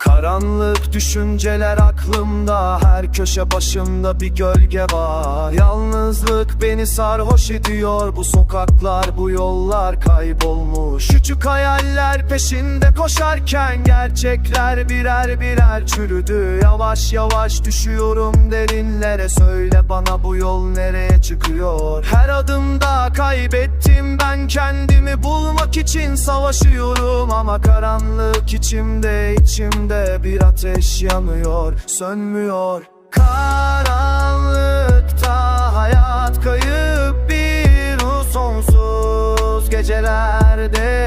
Karanlık düşünceler aklımda Her köşe başında bir gölge var. Yalnızlık beni sarhoş ediyor Bu sokaklar bu yollar kaybolmuş. Küçük hayaller peşinde koşarken Gerçekler birer birer çürüdü. Yavaş yavaş düşüyorum derinlere Söyle bana bu yol nereye çıkıyor? Her adımda kaybettim ben kendimi Bulmak için savaşıyorum. Ama karanlık içimde içimde bir ateş yanıyor Sönmüyor. Karanlıkta hayat kayıp bir sonsuz Gecelerde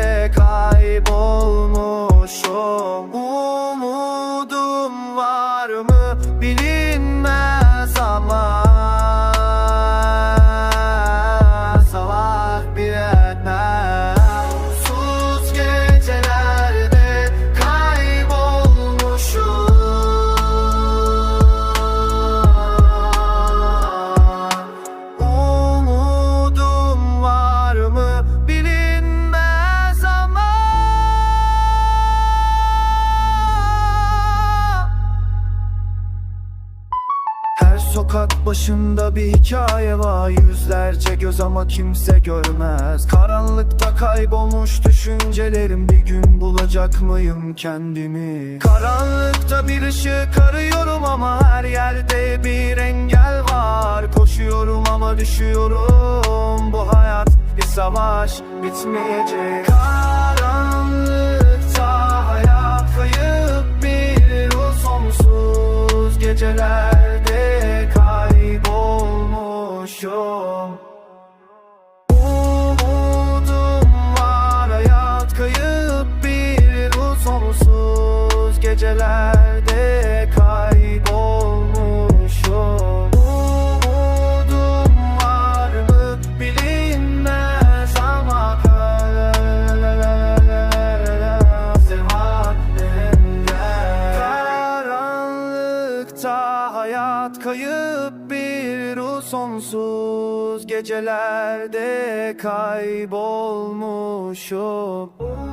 sokak başında bir hikaye var. Yüzlerce göz ama kimse görmez. Karanlıkta kaybolmuş düşüncelerim. Bir gün bulacak mıyım kendimi? Karanlıkta bir ışık arıyorum ama Her yerde bir engel var. Koşuyorum ama düşüyorum. Bu hayat bir savaş bitmeyecek. Karanlıkta hayat kayıp bir ruh sonsuz gecelerde kaybolmuşum Umudum var hayat kayıp bir ruh sonsuz. Gecelerde kaybolmuşum. Umudum var mı bilinmez ama Karanlıkta hayat kayıp bir ruh sonsuz Gecelerde kaybolmuşum